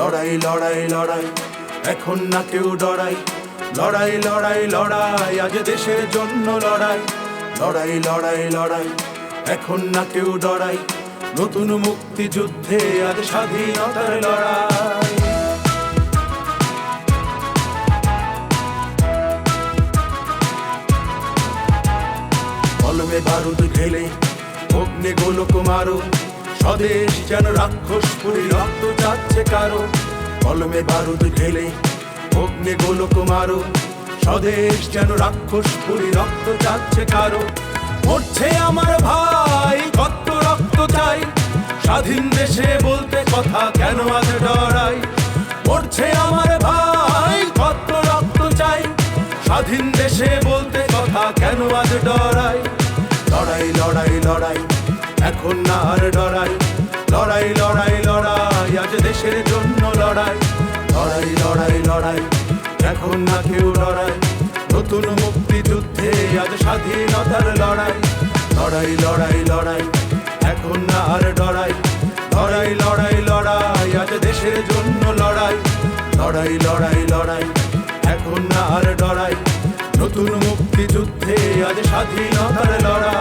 লড়াই লড়াই লড়াই। এখন না কেউ ডরাই লড়াই লড়াই লড়াই, আজ দেশের জন্য লড়াই। লড়াই লড়াই লড়াই, এখন না কেউ ডরাই নতুন মুক্তিযুদ্ধে আজ স্বাধীনতার লড়াই। কলমে বারুদ ঢেলে, অগ্নি গোলক মারো স্বদেশ যেন রাক্ষস পুরি রক্ত যাচ্ছে কারও। কলমে বারুদ ঢেলে, অগ্নি গোলক মারো। স্বদেশ যেন রাক্ষস পুরি রক্ত যাচ্ছে কারও। মরছে আমার ভাই, কত রক্ত চাই। স্বাধীন দেশে বলতে কথা কেন আজ ডরাই? মরছে আমার ভাই, কত রক্ত চাই। স্বাধীন দেশে বলতে কথা কেন আজ ডরাই? লড়াই লড়াই লড়াই। এখন না আর ডরাই লড়াই লড়াই লড়াই আজ দেশের জন্য লড়াই লড়াই লড়াই লড়াই এখন না কেউ লড়াই নতুন মুক্তিযুদ্ধে আজ স্বাধীনতার লড়াই লড়াই লড়াই লড়াই এখন না আর ডরাই লড়াই লড়াই লড়াই আজ দেশের জন্য লড়াই লড়াই লড়াই লড়াই এখন না আর ডরাই নতুন মুক্তিযুদ্ধে আজ স্বাধীনতার লড়াই